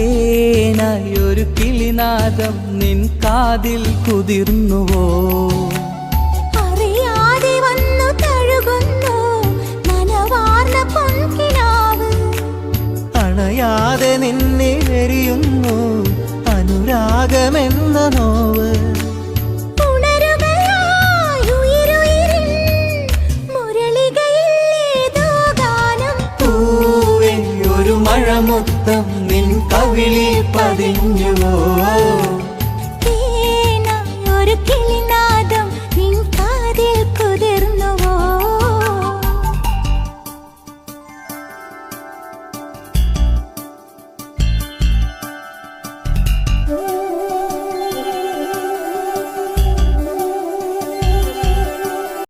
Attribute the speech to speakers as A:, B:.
A: മുഖേനായി ഒരു കിളിനാദം നിൻ കാതിൽ കുതിർന്നുവോ?
B: അറിയാതെ വന്നു തഴുകുന്നു പൊൻകിനാവ്.
C: അണയാതെ നിന്നെ വരിയുന്നു അനുരാഗമെന്നോ പൂവേ മൊത്തം നിൻ കവിളിൽ പതിഞ്ഞുവോ?